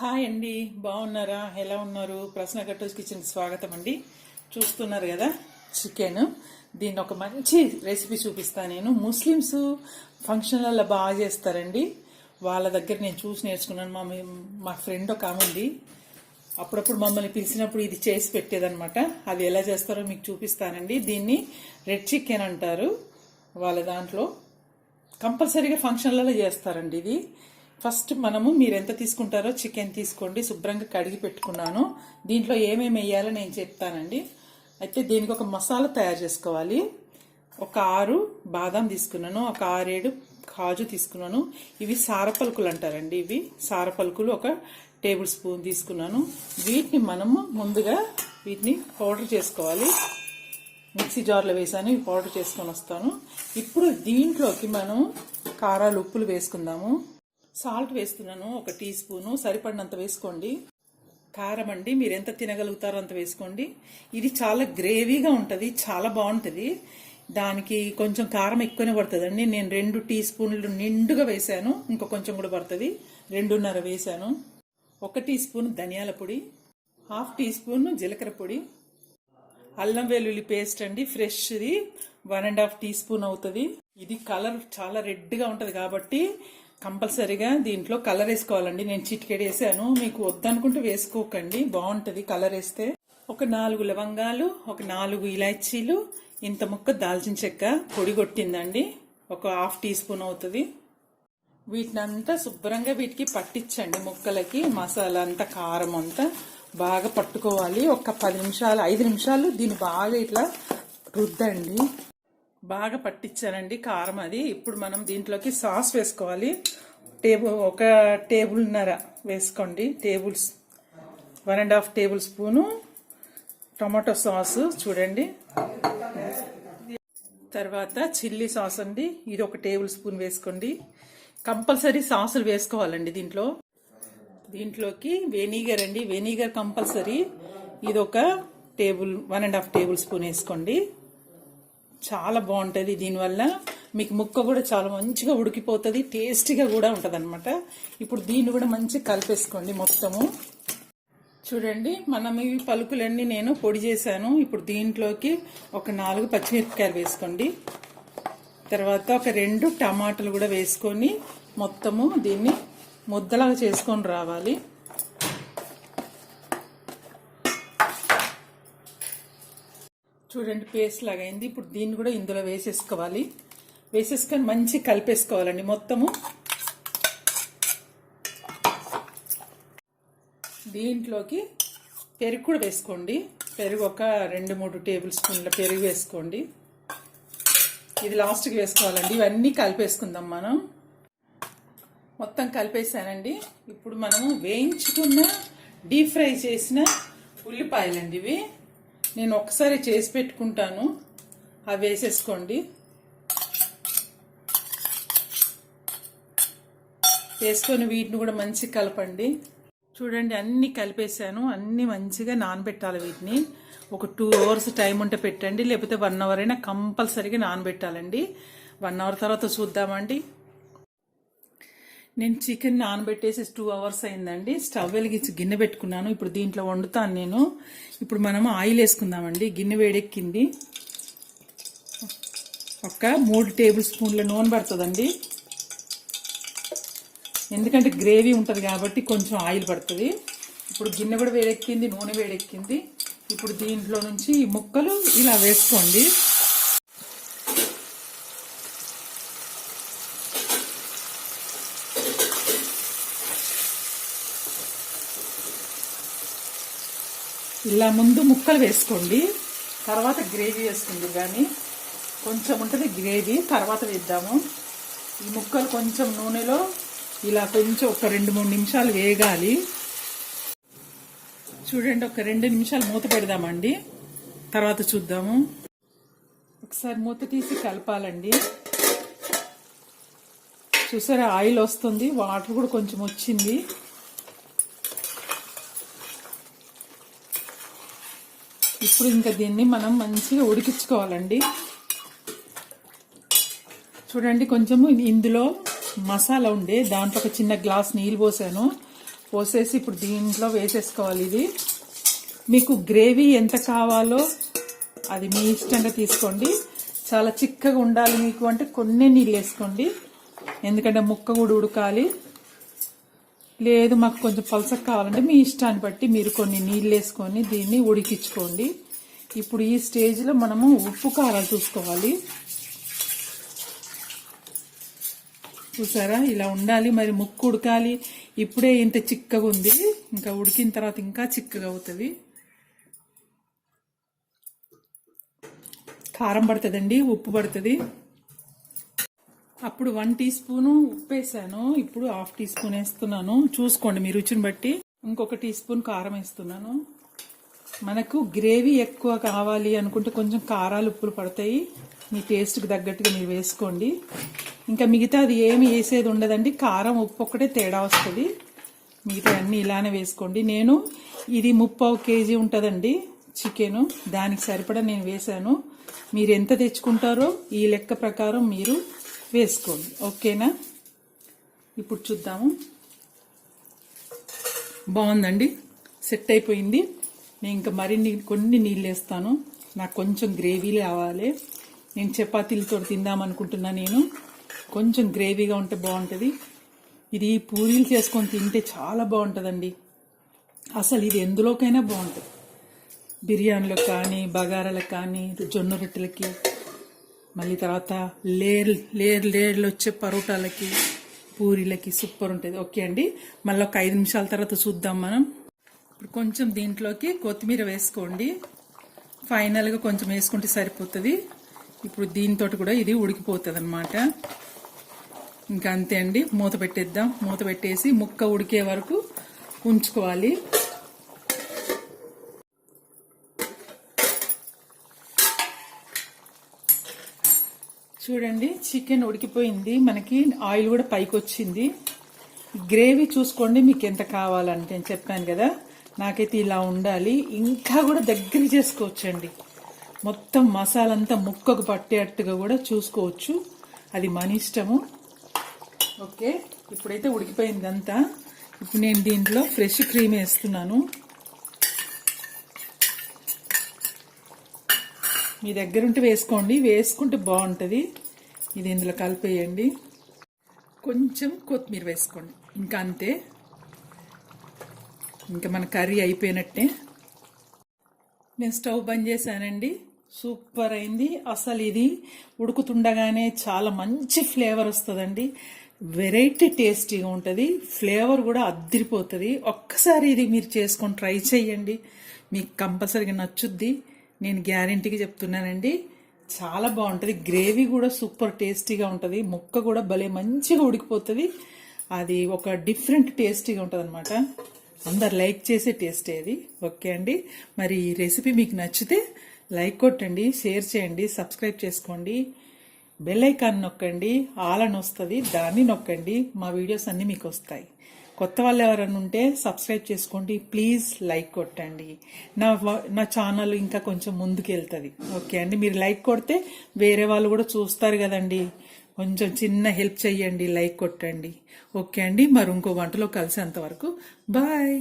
Hi అండి బాగున్నారా? ఎలా ఉన్నారు? ప్రశ్న కట్టోస్ కిచెన్కి స్వాగతం అండి. చూస్తున్నారు కదా చికెన్ దీన్ని ఒక మంచి రెసిపీ చూపిస్తాను నేను. ముస్లిమ్స్ ఫంక్షన్లలో బాగా చేస్తారండి. వాళ్ళ దగ్గర నేను చూసి నేర్చుకున్నాను. మా మా ఫ్రెండ్ ఒక ఆమె ఉంది. అప్పుడప్పుడు మమ్మల్ని పిలిచినప్పుడు ఇది చేసి పెట్టేదనమాట అది ఎలా చేస్తారో మీకు చూపిస్తానండి. దీన్ని రెడ్ చికెన్ అంటారు వాళ్ళ దాంట్లో. కంపల్సరీగా ఫంక్షన్లలో చేస్తారండి ఇది. ఫస్ట్ మనము మీరు ఎంత తీసుకుంటారో చికెన్ తీసుకోండి శుభ్రంగా కడిగి పెట్టుకున్నాను. దీంట్లో ఏమేమి వేయాలో నేను చెప్తానండి. అయితే దీనికి ఒక మసాలా తయారు చేసుకోవాలి. ఒక ఆరు బాదం తీసుకున్నాను ఒక ఆరేడు కాజు తీసుకున్నాను. ఇవి సారపలుకులు అంటారండి ఇవి. సారపలుకులు ఒక టేబుల్ స్పూన్ తీసుకున్నాను. వీటిని మనము ముందుగా వీటిని పౌడర్ చేసుకోవాలి. మిక్సీ జార్లో వేసాను ఇవి పౌడర్ చేసుకొని వస్తాను. ఇప్పుడు దీంట్లోకి మనం కారాలు ఉప్పులు వేసుకుందాము. సాల్ట్ వేస్తున్నాను ఒక టీ స్పూను. సరిపడినంత వేసుకోండి. కారం అండి మీరు ఎంత తినగలుగుతారో అంత వేసుకోండి. ఇది చాలా గ్రేవీగా ఉంటుంది చాలా బాగుంటుంది. దానికి కొంచెం కారం ఎక్కువనే పడుతుందండి. నేను రెండు టీ స్పూన్లు నిండుగా వేసాను ఇంకా కొంచెం కూడా పడుతుంది. రెండున్నర వేసాను ఒక టీ స్పూన్ ధనియాల పొడి హాఫ్ టీ స్పూన్ జీలకర్ర పొడి. అల్లం వెల్లుల్లి పేస్ట్ అండి ఫ్రెష్ది one and half teaspoon అవుతుంది. ఇది కలర్ చాలా రెడ్గా ఉంటుంది కాబట్టి కంపల్సరీగా దీంట్లో కలర్ వేసుకోవాలండి. నేను చిటికెడు వేసాను. మీకు వద్దనుకుంటే వేసుకోకండి. బాగుంటుంది కలర్ వేస్తే. ఒక నాలుగు లవంగాలు ఒక నాలుగు ఇలాచీలు ఇంత ముక్క దాల్చిన చెక్క పొడి కొట్టిందండి. ఒక హాఫ్ టీ స్పూన్ అవుతుంది. వీటినంతా శుభ్రంగా వీటికి పట్టించండి ముక్కలకి మసాలా అంతా కారం అంతా. బాగా పట్టుకోవాలి. ఒక పది నిమిషాలు ఐదు నిమిషాలు దీన్ని బాగా ఇట్లా రుద్దండి. బాగా పట్టించానండి కారం అది. ఇప్పుడు మనం దీంట్లోకి సాస్ వేసుకోవాలి. టేబుల్ ఒక టేబుల్న్నర వేసుకోండి. Tables one and half tablespoon tomato sauce చూడండి. తర్వాత చిల్లీ సాస్ అండి ఇది ఒక టేబుల్ స్పూన్ వేసుకోండి. కంపల్సరీ సాసులు వేసుకోవాలండి దీంట్లో. దీంట్లోకి వెనిగర్ అండి వెనిగర్ కంపల్సరీ. ఇది ఒక table one and half tablespoon వేసుకోండి. చాలా బాగుంటుంది. దీనివల్ల మీకు ముక్క కూడా చాలా మంచిగా ఉడికిపోతుంది టేస్టీగా కూడా ఉంటుంది అనమాట ఇప్పుడు దీన్ని కూడా మంచిగా కలిపేసుకోండి మొత్తము. చూడండి మనం ఈ పలుకులన్నీ నేను పొడి చేశాను. ఇప్పుడు దీంట్లోకి ఒక నాలుగు పచ్చిమిరపకాయలు వేసుకోండి. తర్వాత ఒక రెండు టమాటాలు కూడా వేసుకొని మొత్తము దీన్ని ముద్దలాగా చేసుకొని రావాలి. చూడండి పేస్ట్ లాగా అయింది. ఇప్పుడు దీన్ని కూడా ఇందులో వేసేసుకోవాలి. వేసేసుకొని మంచి కలిపేసుకోవాలండి మొత్తము. దీంట్లోకి పెరుగు కూడా వేసుకోండి. పెరుగు ఒక రెండు మూడు టేబుల్ స్పూన్ల పెరుగు వేసుకోండి. ఇది లాస్ట్కి వేసుకోవాలండి. ఇవన్నీ కలిపేసుకుందాం మనం. మొత్తం కలిపేసానండి. ఇప్పుడు మనము వేయించుకున్న డీప్ ఫ్రై చేసిన ఉల్లిపాయలండి ఇవి. నేను ఒకసారి చేసి పెట్టుకుంటాను. అవి వేసేసుకోండి. వేసుకొని వీటిని కూడా మంచిగా కలపండి. చూడండి అన్నీ కలిపేసాను అన్నీ మంచిగా నానబెట్టాలి వీటిని. ఒక టూ అవర్స్ టైం ఉంటే పెట్టండి. లేకపోతే వన్ అవర్ అయినా కంపల్సరీగా నానబెట్టాలండి. వన్ అవర్ తర్వాత చూద్దామండి. నేను చికెన్ నానబెట్టేసి టూ అవర్స్ అయిందండి. స్టవ్ వెలిగించి గిన్నె పెట్టుకున్నాను. ఇప్పుడు దీంట్లో వండుతాను నేను. ఇప్పుడు మనం ఆయిల్ వేసుకుందామండి. గిన్నె వేడెక్కింది. ఒక మూడు టేబుల్ స్పూన్ల నూనె పడుతుందండి. ఎందుకంటే గ్రేవీ ఉంటుంది కాబట్టి కొంచెం ఆయిల్ పడుతుంది. ఇప్పుడు గిన్నె కూడా వేడెక్కింది నూనె వేడెక్కింది. ఇప్పుడు దీంట్లో నుంచి ఈ ముక్కలు ఇలా వేసుకోండి. ఇలా ముందు ముక్కలు వేసుకోండి. తర్వాత గ్రేవీ వేసుకుంది కానీ కొంచెం ఉంటుంది గ్రేవీ తర్వాత వేద్దాము. ఈ ముక్కలు కొంచెం నూనెలో ఇలా కొంచెం ఒక రెండు మూడు నిమిషాలు వేగాలి. చూడండి ఒక రెండు నిమిషాలు మూత పెడదామండి. తర్వాత చూద్దాము. ఒకసారి మూత తీసి కలపాలండి. చూసారా ఆయిల్ వస్తుంది వాటర్ కూడా కొంచెం వచ్చింది. ఇప్పుడు ఇంకా దీన్ని మనం మంచిగా ఉడికించుకోవాలండి. చూడండి కొంచెము ఇందులో మసాలా ఉండే దాంట్లో ఒక చిన్న గ్లాస్ నీళ్ళు పోసాను. పోసేసి ఇప్పుడు దీంట్లో వేసేసుకోవాలి ఇది. మీకు గ్రేవీ ఎంత కావాలో అది మీ ఇష్టంగా తీసుకోండి. చాలా చిక్కగా ఉండాలి మీకు అంటే కొన్ని నీళ్ళు వేసుకోండి. ఎందుకంటే ముక్క కూడా ఉడకాలి. లేదు మాకు కొంచెం పలసగా కావాలంటే మీ ఇష్టాన్ని బట్టి మీరు కొన్ని నీళ్ళు వేసుకొని దీన్ని ఉడికించుకోండి. ఇప్పుడు ఈ స్టేజ్లో మనము ఉప్పు కారాలు చూసుకోవాలి. చూసారా? ఇలా ఉండాలి మరి ముక్కు ఉడకాలి. ఇప్పుడే ఇంత చిక్కగా ఉంది. ఇంకా ఉడికిన తర్వాత ఇంకా చిక్కగా అవుతుంది. కారం పడుతుందండి ఉప్పు పడుతుంది. అప్పుడు వన్ టీ స్పూను ఉప్పు వేసాను ఇప్పుడు హాఫ్ టీ స్పూన్ వేస్తున్నాను. చూసుకోండి మీ రుచిని బట్టి. ఇంకొక టీ స్పూన్ కారం వేస్తున్నాను. మనకు గ్రేవీ ఎక్కువ కావాలి అనుకుంటే కొంచెం కారాలు ఉప్పులు పడతాయి. మీ టేస్ట్కి తగ్గట్టుగా మీరు వేసుకోండి. ఇంకా మిగతా అది ఏమి వేసేది ఉండదండి. కారం ఉప్పు ఒక్కటే తేడా వస్తుంది. మిగతా అన్నీ ఇలానే వేసుకోండి. నేను ఇది ముప్పావు కేజీ ఉంటుందండి చికెను. దానికి సరిపడా నేను వేసాను మీరు ఎంత తెచ్చుకుంటారో ఈ లెక్క ప్రకారం మీరు వేసుకోండి. ఓకేనా? ఇప్పుడు చూద్దాము. బాగుందండి. సెట్ అయిపోయింది. నేను ఇంకా మరిన్ని కొన్ని నీళ్ళు వేస్తాను. నాకు కొంచెం గ్రేవీ కావాలి నేను చపాతీలతో తిందామనుకుంటున్నా నేను. కొంచెం గ్రేవీగా ఉంటే బాగుంటుంది. ఇది పూరీలు చేసుకొని తింటే చాలా బాగుంటుందండి. అసలు ఇది ఎందులోకైనా బాగుంటుంది. బిర్యానీలకు కానీ బగారాలకు కానీ జొన్న రొట్టెలకి. మళ్ళీ తర్వాత లేర్ లేర్ లేర్లు వచ్చే పరోటాలకి పూరీలకి సూపర్ ఉంటుంది. ఓకే అండి. మళ్ళీ ఒక ఐదు నిమిషాల తర్వాత చూద్దాం మనం. ఇప్పుడు కొంచెం దీంట్లోకి కొత్తిమీర వేసుకోండి. ఫైనల్గా కొంచెం వేసుకుంటే సరిపోతుంది. ఇప్పుడు దీంతో కూడా ఇది ఉడికిపోతుంది అనమాట ఇంకా అంతే అండి. మూత పెట్టేద్దాం. మూత పెట్టేసి ముక్క ఉడికే వరకు ఉంచుకోవాలి. చూడండి చికెన్ ఉడికిపోయింది. మనకి ఆయిల్ కూడా పైకి వచ్చింది గ్రేవీ చూసుకోండి మీకు ఎంత కావాలంటే నేను చెప్పాను కదా. నాకైతే ఇలా ఉండాలి. ఇంకా కూడా దగ్గర చేసుకోవచ్చండి. మొత్తం మసాలా అంతా ముక్కకు పట్టేట్టుగా కూడా చూసుకోవచ్చు. అది మన ఇష్టము. ఓకే ఇప్పుడైతే ఉడికిపోయింది అంతా ఇప్పుడు నేను దీంట్లో ఫ్రెష్ క్రీమ్ వేస్తున్నాను. మీ దగ్గర ఉంటే వేసుకోండి. వేసుకుంటే బాగుంటుంది. ఇది ఇందులో కలిపేయండి. కొంచెం కొత్తిమీర వేసుకోండి. ఇంకా అంతే. ఇంకా మన కర్రీ అయిపోయినట్టే. నేను స్టవ్ బంద్ చేశానండి. సూపర్ అయింది. అసలు ఇది ఉడుకుతుండగానే చాలా మంచి ఫ్లేవర్ వస్తుందండి. వెరైటీ టేస్టీగా ఉంటుంది. ఫ్లేవర్ కూడా అద్దరిపోతుంది. ఒక్కసారి ఇది మీరు చేసుకొని ట్రై చేయండి. మీకు కంపల్సరీగా నచ్చుద్ది. నేను గ్యారంటీకి చెప్తున్నానండి. చాలా బాగుంటుంది. గ్రేవీ కూడా సూపర్ టేస్టీగా ఉంటుంది. ముక్క కూడా భలే మంచిగా ఉడికిపోతుంది. అది ఒక డిఫరెంట్ టేస్టీగా ఉంటుంది అనమాట అందరు లైక్ చేసే టేస్టే అది. ఓకే అండి. మరి ఈ రెసిపీ మీకు నచ్చితే లైక్ కొట్టండి షేర్ చేయండి సబ్స్క్రైబ్ చేసుకోండి. బెల్ ఐకాన్ నొక్కండి. ఆల్ అని వస్తుంది దాన్ని నొక్కండి. మా వీడియోస్ అన్నీ మీకు వస్తాయి. కొత్త వాళ్ళు ఎవరైనా ఉంటే సబ్స్క్రైబ్ చేసుకోండి. ప్లీజ్ లైక్ కొట్టండి. నా నా ఛానల్ ఇంకా కొంచెం ముందుకు వెళ్తుంది ఓకే అండి? మీరు లైక్ కొడితే వేరే వాళ్ళు కూడా చూస్తారు కదండి. కొంచెం చిన్న హెల్ప్ చెయ్యండి. లైక్ కొట్టండి. ఓకే అండి? మరి ఇంకో వంటలో కలిసేంత వరకు. బాయ్